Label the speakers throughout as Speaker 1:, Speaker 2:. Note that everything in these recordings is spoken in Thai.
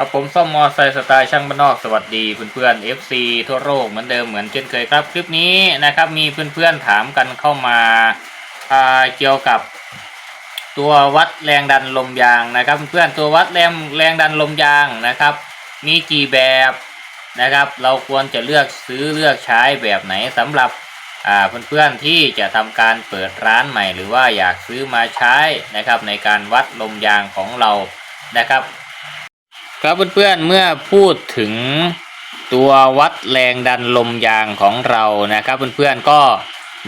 Speaker 1: ครับผมซ่อมมอไซค์สไตล์ช่างบ้านนอกสวัสดีเพื่อนๆ FC ทั่วโลกเหมือนเดิมเหมือนเช่นเคยครับ คลิปนี้นะครับมีเพื่อนๆถามกันเข้ามาอ่าเกี่ยวกับ ตัววัดแรงดันลมยางนะครับ เพื่อนๆตัววัดแรงแรงดันลมยางนะครับ มีกี่แบบนะครับ เราควรจะเลือกซื้อเลือกใช้แบบไหนสำหรับอ่าเพื่อนๆที่จะทำการเปิดร้านใหม่ หรือว่าอยากซื้อมาใช้นะครับในการวัดลมยางของเรานะครับ ครับเพื่อนๆเมื่อพูดถึงตัววัดแรงดันลมยางของเรานะครับเพื่อนๆก็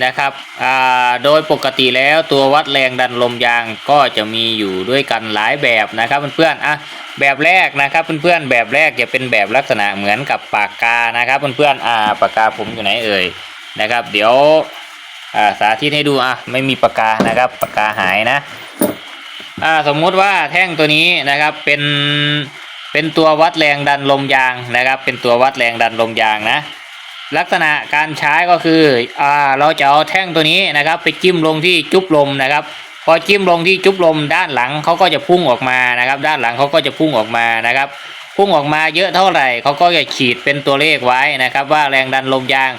Speaker 1: นะครับอ่าโดยปกติแล้วตัววัดแรงดันลมยางก็จะมีอยู่ด้วยกันหลายแบบนะครับเพื่อนๆอะแบบแรกนะครับเพื่อนๆแบบแรกจะเป็นแบบลักษณะเหมือนกับปากกานะครับเพื่อนๆอ่าปากกาผมอยู่ไหนเอ่ยนะครับ เดี๋ยวอ่าสาธิตให้ดูอะไม่มีปากกานะครับปากกาหายนะอ่าสมมุติว่าแท่งตัวนี้นะครับเป็น เป็นตัววัดแรงดันลมยางนะครับ เป็นตัววัดแรงดันลมยางนะ ลักษณะการใช้ก็คืออ่าเราจะเอาแท่งตัวนี้นะครับ ไปจิ้มลงที่จุบลมนะครับ พอจิ้มลงที่จุบลมด้านหลังเขาก็จะพุ่งออกมานะครับ ด้านหลังเขาก็จะพุ่งออกมานะครับ พุ่งออกมาเยอะเท่าไหร่เขาก็จะขีดเป็นตัวเลขไว้นะครับ ว่าแรงดันลมยาง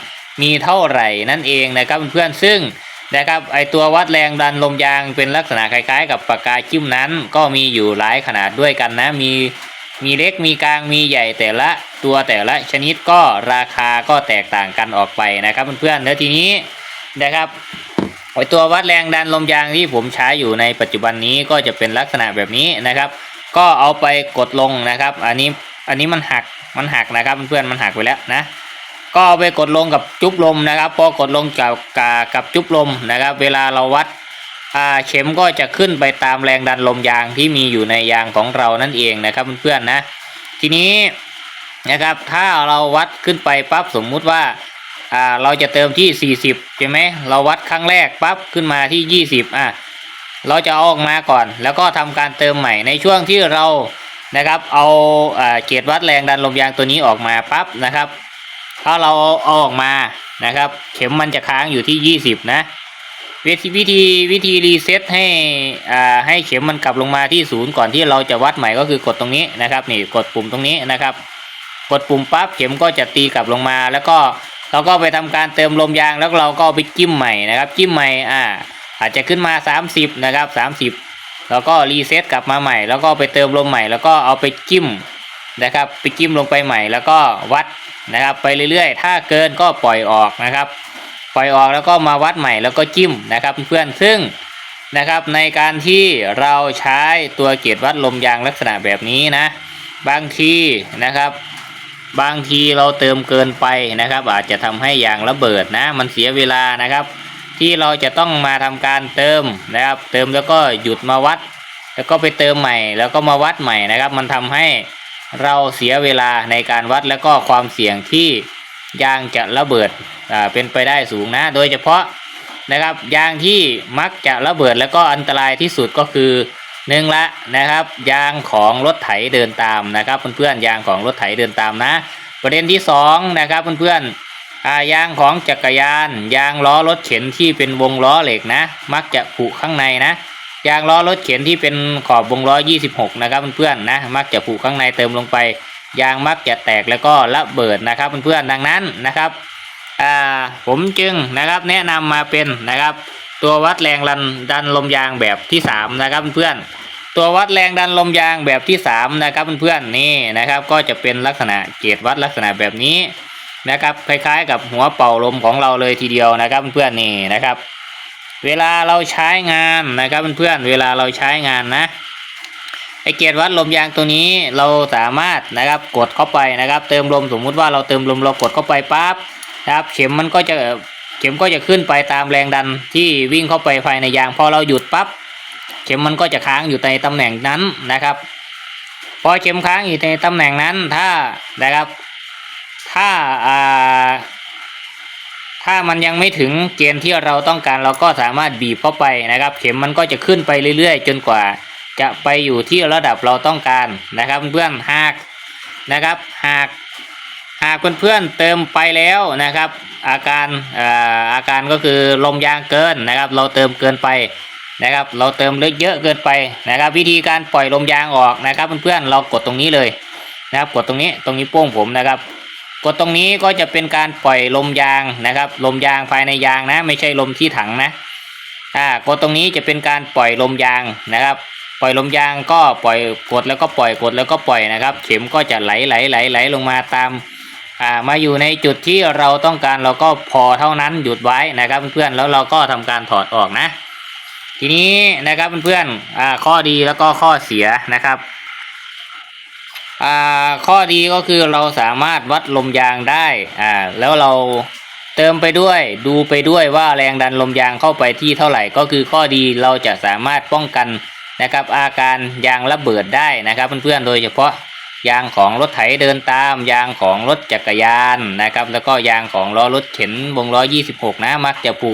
Speaker 1: มีเท่าไหร่นั่นเองนะครับเพื่อนๆซึ่งนะครับไอตัววัดแรงดันลมยางเป็นลักษณะคล้ายๆ กับปากกาจิ้มนั้น ก็มีอยู่หลายขนาดด้วยกันนะมี มีเล็กมีกลางมีใหญ่แต่ละตัวแต่ละชนิดก็ราคาก็แตกต่างกันออกไปนะครับเพื่อนๆแล้วทีนี้นะครับไอตัววัดแรงดันลมยางที่ผมใช้อยู่ในปัจจุบันนี้ก็จะเป็นลักษณะแบบนี้นะครับ ก็เอาไปกดลงนะครับ อันนี้อันนี้มันหักมันหักนะครับเพื่อนๆมันหักไปแล้วนะก็เอาไปกดลงกับจุบลมนะครับ พอกดลงกับกับจุบลมนะครับ เวลาเราวัด อ่าเข็มก็จะขึ้นไปตามแรงดันลมยางที่มีอยู่ในยางของเรานั่นเองนะครับเพื่อนๆนะ ทีนี้นะครับถ้าเราวัดขึ้นไปปั๊บสมมุติว่าอ่าเราจะเติมที่ 40 ใช่ไหมเราวัดครั้งแรกปั๊บขึ้นมาที่ 20อะเราจะเอาออกมาก่อน แล้วก็ทำการเติมใหม่ในช่วงที่เรานะครับ เอาอ่าเกจวัดแรงดันลมยางตัวนี้ออกมาปั๊บนะครับ ถ้าเราเอาออกมานะครับ เข็มมันจะค้างอยู่ที่ 20 นะ วิธีวิธีวิธีรีเซ็ตให้อ่าให้เข็มมันกลับลงมาที่ศูนย์ก่อนที่เราจะวัดใหม่ก็คือกดตรงนี้นะครับนี่กดปุ่มตรงนี้นะครับ กดปุ่มปั๊บเข็มก็จะตีกลับลงมา แล้วก็เราก็ไปทำการเติมลมยางแล้วเราก็ไปจิ้มใหม่นะครับ จิ้มใหม่อ่าอาจจะขึ้นมา 30 นะครับ 30 แล้วก็รีเซ็ตกลับมาใหม่ แล้วก็ไปเติมลมใหม่ แล้วก็เอาไปจิ้มนะครับ ไปจิ้มลงไปใหม่ แล้วก็วัดนะครับ ไปเรื่อยๆ ถ้าเกินก็ปล่อยออกนะครับ ปล่อยออกแล้วก็มาวัดใหม่แล้วก็จิ้มนะครับเพื่อนๆซึ่งนะครับในการที่เราใช้ตัวเกจวัดลมยางลักษณะแบบนี้นะ บางทีนะครับ บางทีเราเติมเกินไปนะครับ อาจจะทำให้ยางระเบิดนะ มันเสียเวลานะครับ ที่เราจะต้องมาทำการเติมนะครับ เติมแล้วก็หยุดมาวัด แล้วก็ไปเติมใหม่ แล้วก็มาวัดใหม่นะครับ มันทำให้เราเสียเวลาในการวัดแล้วก็ความเสี่ยงที่ ยางจะระเบิดอ่าเป็นไปได้สูงนะ โดยเฉพาะนะครับยางที่มักจะระเบิดแล้วก็อันตรายที่สุดก็คือหนึ่งละนะครับ ยางของรถไถเดินตามนะครับเพื่อนๆยางของรถไถเดินตามนะ ประเด็นที่สองนะครับเพื่อนๆอยางของจักรยาน ยางล้อรถเข็นที่เป็นวงล้อเหล็กนะ มักจะผุข้างในนะยางล้อรถเข็นที่เป็นขอบวงล้อ 26 นะครับเพื่อนๆนะมักจะผุข้างในเติมลงไป ยางมักจะแตกแล้วก็ระเบิดนะครับเพื่อนๆดังนั้นนะครับผมจึงนะครับแนะนำมาเป็นนะครับ ตัววัดแรงดันดันลมยางแบบที่สามนะครับเพื่อนๆตัววัดแรงดันลมยางแบบที่สามนะครับเพื่อนๆนี่นะครับ ก็จะเป็นลักษณะเกจวัดลักษณะแบบนี้นะครับคล้ายๆ กับหัวเป่าลมของเราเลยทีเดียวนะครับเพื่อนๆนี่นะครับ เวลาเราใช้งานนะครับเพื่อนๆเวลาเราใช้งานนะ ไอเกจวัดลมยางตัวนี้เราสามารถนะครับกดเข้าไปนะครับ เติมลมสมมุติว่าเราเติมลมเรากดเข้าไปปั๊บนะครับ เข็มมันก็จะเข็มก็จะขึ้นไปตามแรงดันที่วิ่งเข้าไปภายในยางพอเราหยุดปั๊บเข็มมันก็จะค้างอยู่ในตำแหน่งนั้นนะครับ พอเข็มค้างอยู่ในตำแหน่งนั้นถ้านะครับ ถ้าอ่าถ้ามันยังไม่ถึงเกณฑ์ที่เราต้องการเราก็สามารถบีบเข้าไปนะครับ เข็มมันก็จะขึ้นไปเรื่อย ๆ จนกว่า จะไปอยู่ที่ระดับเราต้องการนะครับเพื่อนหากนะครับหากหากเพื่อนๆเติมไปแล้วนะครับ อาการอ่อาการก็คือลมยางเกินนะครับ เราเติมเกินไปนะครับ เราเติมเล็กเยอะเกินไปนะครับ วิธีการปล่อยลมยางออกนะครับเพื่อนๆเรากดตรงนี้เลยนะครับ กดตรงนี้ตรงนี้โป้งผมนะครับ กดตรงนี้ก็จะเป็นการปล่อยลมยางนะครับ ลมยางภายในยางนะ ไม่ใช่ลมที่ถังนะอ่ากดตรงนี้จะเป็นการปล่อยลมยางนะครับ ปล่อยลมยางก็ปล่อยกดแล้วก็ปล่อยกดแล้วก็ปล่อยนะครับ เข็มก็จะไหลไหลไหลไหลลงมาตามอ่ามาอยู่ในจุดที่เราต้องการเราก็พอเท่านั้นหยุดไว้นะครับเพื่อนๆแล้วเราก็ทำการถอดออกนะ ทีนี้นะครับเพื่อนๆอ่าข้อดีแล้วก็ข้อเสียนะครับอ่าข้อดีก็คือเราสามารถวัดลมยางได้อ่าแล้วเราเติมไปด้วยดูไปด้วยว่าแรงดันลมยางเข้าไปที่เท่าไหร่ ก็คือข้อดีเราจะสามารถป้องกัน นะครับ อาการยางระเบิดได้นะครับ เพื่อนๆโดยเฉพาะยางของรถไถเดินตาม ยางของรถจักรยานนะครับ แล้วก็ยางของล้อรถเข็นวงล้อ 26 นะมักจะผุ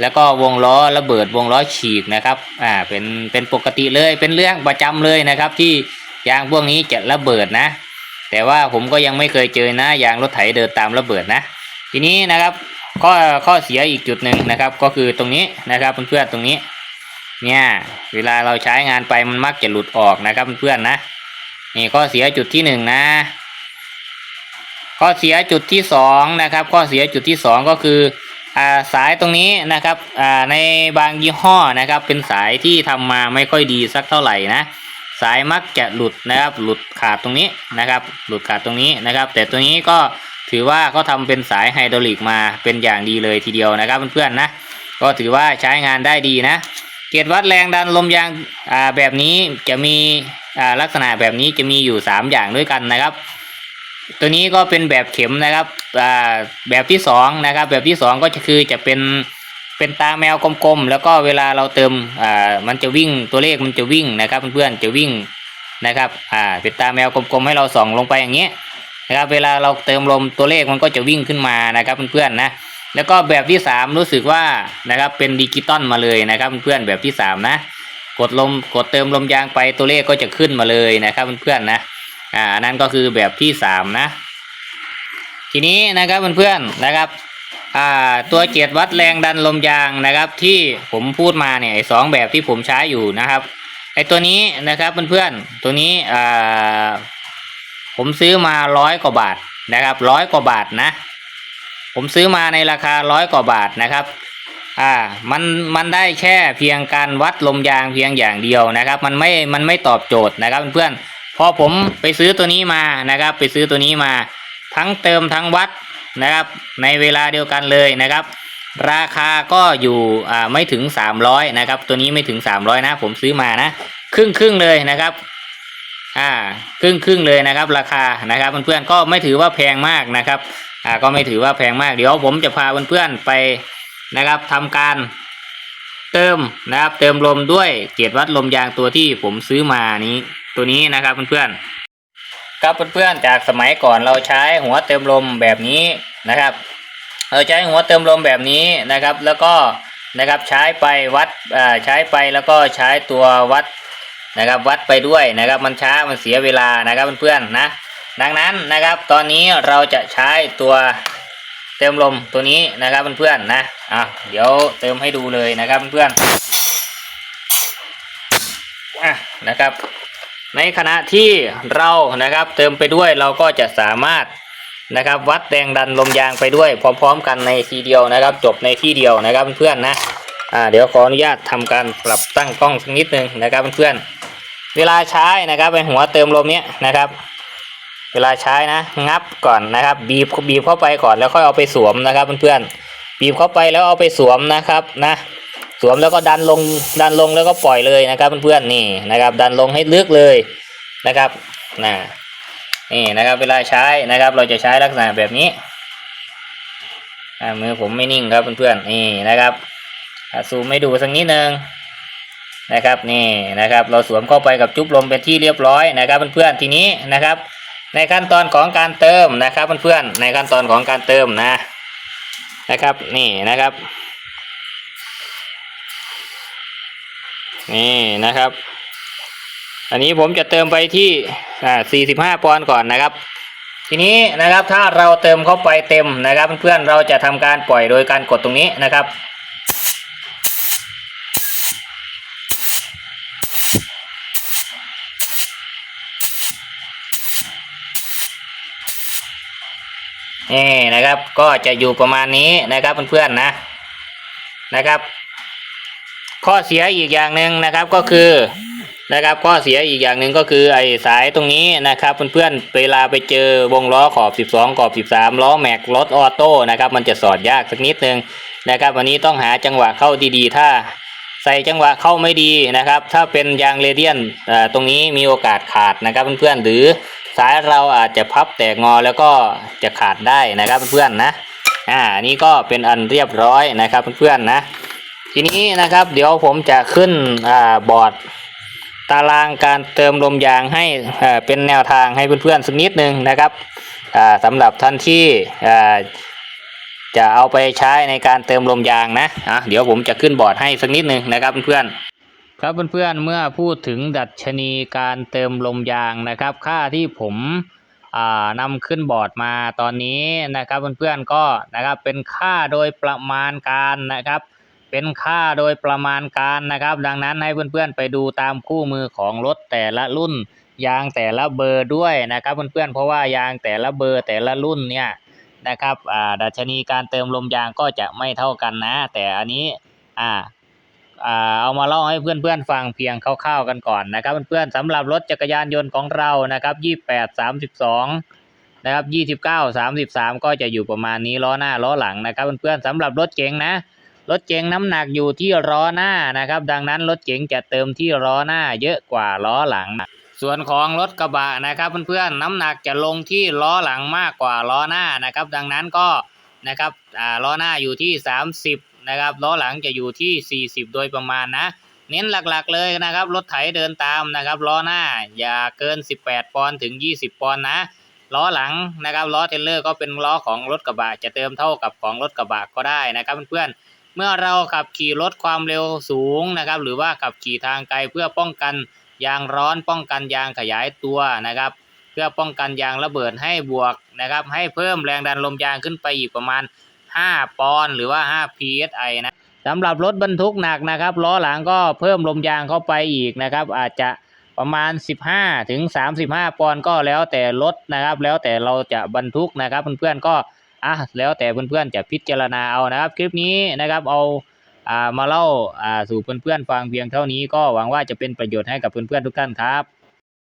Speaker 1: แล้วก็วงล้อระเบิดวงล้อฉีกนะครับอ่าเป็นเป็นปกติเลยเป็นเรื่องประจำเลยนะครับ ที่ยางพวกนี้จะระเบิดนะ แต่ว่าผมก็ยังไม่เคยเจอนะยางรถไถเดินตามระเบิดนะ ทีนี้นะครับข้อข้อเสียอีกจุดหนึ่งนะครับ ก็คือตรงนี้นะครับเพื่อนๆตรงนี้ เนี่ย เวลาเราใช้งานไปมันมักจะหลุดออกนะครับเพื่อนๆนะ นี่ข้อเสียจุดที่หนึ่งนะ ข้อเสียจุดที่สองนะครับ ข้อเสียจุดที่สองก็คืออ่าสายตรงนี้นะครับอ่าในบางยี่ห้อนะครับ เป็นสายที่ทำมาไม่ค่อยดีสักเท่าไหร่นะ สายมักจะหลุดนะครับ หลุดขาดตรงนี้นะครับ หลุดขาดตรงนี้นะครับ แต่ตัวนี้ก็ถือว่าเขาทำเป็นสายไฮดรอลิกมาเป็นอย่างดีเลยทีเดียวนะครับเพื่อนๆนะ ก็ถือว่าใช้งานได้ดีนะ เกจวัดแรงดันลมยางอ่าแบบนี้จะมีอ่าลักษณะแบบนี้จะมีอยู่ 3 อย่างด้วยกันนะครับ ตัวนี้ก็เป็นแบบเข็มนะครับอ่าแบบที่2นะครับ แบบที่ 2 ก็จะคือจะเป็นเป็นตาแมวกลมๆแล้วก็เวลาเราเติมอ่ามันจะวิ่งตัวเลขมันจะวิ่งนะครับเพื่อนๆจะวิ่งนะครับอ่าเป็นตาแมวกลมๆให้เราส่องลงไปอย่างเงี้ยนะครับเวลาเราเติมลมตัวเลขมันก็จะวิ่งขึ้นมานะครับเพื่อนๆนะ แล้วก็แบบที่สามรู้สึกว่านะครับเป็นดิจิตอลมาเลยนะครับเพื่อนแบบที่สามนะ กดลมกดเติมลมยางไปตัวเลขก็จะขึ้นมาเลยนะครับเพื่อนๆนะอ่านั้นก็คือแบบที่สามนะ ทีนี้นะครับเพื่อนๆนะครับอ่าตัวเกียรวัดแรงดันลมยางนะครับที่ผมพูดมาเนี่ยสองแบบที่ผมใช้อยู่นะครับไอตัวนี้นะครับเพื่อนๆตัวนี้อ่าผมซื้อมาร้อยกว่าบาทนะครับร้อยกว่าบาทนะ ผมซื้อมาในราคาร้อยกว่าบาทนะครับ อ่า มัน มันได้แค่เพียงการวัดลมยางเพียงอย่างเดียวนะครับ มันไม่ มันไม่ตอบโจทย์นะครับเพื่อนๆพอผมไปซื้อตัวนี้มานะครับ ไปซื้อตัวนี้มา ทั้งเติมทั้งวัดนะครับ ในเวลาเดียวกันเลยนะครับ ราคาก็อยู่อ่าไม่ถึง 300นะครับ ตัวนี้ไม่ถึง 300นะ ผมซื้อมานะครึ่งครึ่งเลยนะครับอ่าครึ่งครึ่งเลยนะครับ ราคานะครับเพื่อนๆก็ไม่ถือว่าแพงมากนะครับ อ่าก็ไม่ถือว่าแพงมากเดี๋ยวผมจะพาเพื่อนๆไปนะครับทำการเติมนะครับ เติมลมด้วยเกียรวัดลมยางตัวที่ผมซื้อมานี้ตัวนี้นะครับเพื่อนๆครับเพื่อนๆจากสมัยก่อนเราใช้หัวเติมลมแบบนี้นะครับ เราใช้หัวเติมลมแบบนี้นะครับ แล้วก็นะครับใช้ไปวัดอ่าใช้ไปแล้วก็ใช้ตัววัดนะครับ วัดไปด้วยนะครับ มันช้ามันเสียเวลานะครับเพื่อนๆนะ ดังนั้นนะครับ ตอนนี้เราจะใช้ตัวเติมลมตัวนี้นะครับเพื่อนๆนะอะเดี๋ยวเติมให้ดูเลยนะครับเพื่อนๆอะนะครับ ในขณะที่เรานะครับเติมไปด้วยเราก็จะสามารถนะครับวัดแรงดันลมยางไปด้วยพร้อม ๆ กันในทีเดียวนะครับ จบในที่เดียวนะครับเพื่อนๆนะอ่าเดี๋ยวขออนุญาตทำการปรับตั้งกล้องสักนิดนึงนะครับเพื่อนๆเวลาใช้นะครับเป็นหัวเติมลมเนี้ยนะครับ เวลาใช้นะงับก่อนนะครับ บีบบีบเข้าไปก่อนแล้วค่อยเอาไปสวมนะครับเพื่อนๆบีบเข้าไปแล้วเอาไปสวมนะครับนะสวมแล้วก็ดันลงดันลงแล้วก็ปล่อยเลยนะครับเพื่อนๆนี่นะครับ ดันลงให้ลึกเลยนะครับนะนี่นะครับ เวลาใช้นะครับ เราจะใช้ลักษณะแบบนี้มือผมไม่นิ่งครับเพื่อนๆนี่นะครับซูมให้ดูสักนิดนึงนะครับนี่นะครับ เราสวมเข้าไปกับจุ๊บลมเป็นที่เรียบร้อยนะครับเพื่อนๆทีนี้นะครับ ในขั้นตอนของการเติมนะครับเพื่อนๆในขั้นตอนของการเติมนะนะครับนี่นะครับ นี่นะครับ อันนี้ผมจะเติมไปที่อ่า45ปอนด์ก่อนนะครับ ทีนี้นะครับถ้าเราเติมเข้าไปเต็มนะครับ เพื่อนๆเราจะทำการปล่อยโดยการกดตรงนี้นะครับ นี่นะครับก็จะอยู่ประมาณนี้นะครับเพื่อนๆนะนะครับ ข้อเสียอีกอย่างหนึ่งนะครับก็คือนะครับข้อเสียอีกอย่างหนึ่งก็คือไอ้สายตรงนี้นะครับเพื่อนๆเวลาไปเจอวงล้อขอบ 12 ขอบ 13 ล้อแม็กรถออโต้นะครับมันจะสอดยากสักนิดนึงนะครับวันนี้ต้องหาจังหวะเข้าดีๆ ถ้าใส่จังหวะเข้าไม่ดีนะครับ ถ้าเป็นยางเรเดียนตรงนี้มีโอกาสขาดนะครับเพื่อนๆหรือ สายเราอาจจะพับแตกงอแล้วก็จะขาดได้นะครับเพื่อนๆนะอ่านนี้ก็เป็นอันเรียบร้อยนะครับเพื่อนๆนะ ทีนี้นะครับ เดี๋ยวผมจะขึ้นอ่าบอร์ดตารางการเติมลมยางให้อ่าเป็นแนวทางให้เพื่อนๆสักนิดหนึ่งนะครับอ่าสำหรับท่านที่อ่าจะเอาไปใช้ในการเติมลมยางนะอะเดี๋ยวผมจะขึ้นบอร์ดให้สักนิดหนึ่งนะครับเพื่อนๆ ครับเพื่อนๆเมื่อพูดถึงดัชนีการเติมลมยางนะครับ ค่าที่ผมอ่านำขึ้นบอร์ดมาตอนนี้นะครับเพื่อนๆก็นะครับเป็นค่าโดยประมาณการนะครับ เป็นค่าโดยประมาณการนะครับ ดังนั้นให้เพื่อนๆไปดูตามคู่มือของรถแต่ละรุ่น ยางแต่ละเบอร์ด้วยนะครับเพื่อนๆเพราะว่ายางแต่ละเบอร์แต่ละรุ่นเนี่ยนะครับอ่าดัชนีการเติมลมยางก็จะไม่เท่ากันนะ แต่อันนี้อ่า เอามาเล่าให้เพื่อนๆฟังเพียงคร่าวๆกันก่อนนะครับเพื่อนๆสำหรับรถจักรยานยนต์ของเรานะครับยี่แปดสามสิบสองนะครับยี่สิบเก้าสามสิบสามก็จะอยู่ประมาณนี้ล้อหน้าล้อหลังนะครับเพื่อนๆสำหรับรถเก๋งนะรถเก๋งน้ำหนักอยู่ที่ล้อหน้านะครับ ดังนั้นรถเก๋งจะเติมที่ล้อหน้าเยอะกว่าล้อหลัง ส่วนของรถกระบะนะครับเพื่อนๆน้ำหนักจะลงที่ล้อหลังมากกว่าล้อหน้านะครับ ดังนั้นก็นะครับอ่าล้อหน้าอยู่ที่ 30 นะครับล้อหลังจะอยู่ที่ 40 โดยประมาณนะ เน้นหลักๆเลยนะครับ รถไถเดินตามนะครับล้อหน้าอย่าเกิน 18 ปอนด์ถึง 20 ปอนด์นะล้อหลังนะครับล้อเทเลอร์ก็เป็นล้อของรถกระบะจะเติมเท่ากับของรถกระบะก็ได้นะครับเพื่อนๆเมื่อเราขับขี่รถความเร็วสูงนะครับหรือว่าขับขี่ทางไกลเพื่อป้องกันยางร้อนป้องกันยางขยายตัวนะครับ เพื่อป้องกันยางระเบิดให้บวกนะครับให้เพิ่มแรงดันลมยางขึ้นไปอีกประมาณ 5 ปอนด์หรือว่า 5 psi นะสำหรับรถบรรทุกหนักนะครับล้อหลังก็เพิ่มลมยางเข้าไปอีกนะครับ อาจจะประมาณ 15 ถึง 35 ปอนด์ก็แล้วแต่รถนะครับ แล้วแต่เราจะบรรทุกนะครับ เพื่อนๆก็อะแล้วแต่เพื่อนๆจะพิจารณาเอานะครับ คลิปนี้นะครับเอาอ่ามาเล่าอ่าสู่เพื่อนๆฟังเพียงเท่านี้ก็หวังว่าจะเป็นประโยชน์ให้กับเพื่อนๆทุกท่านครับ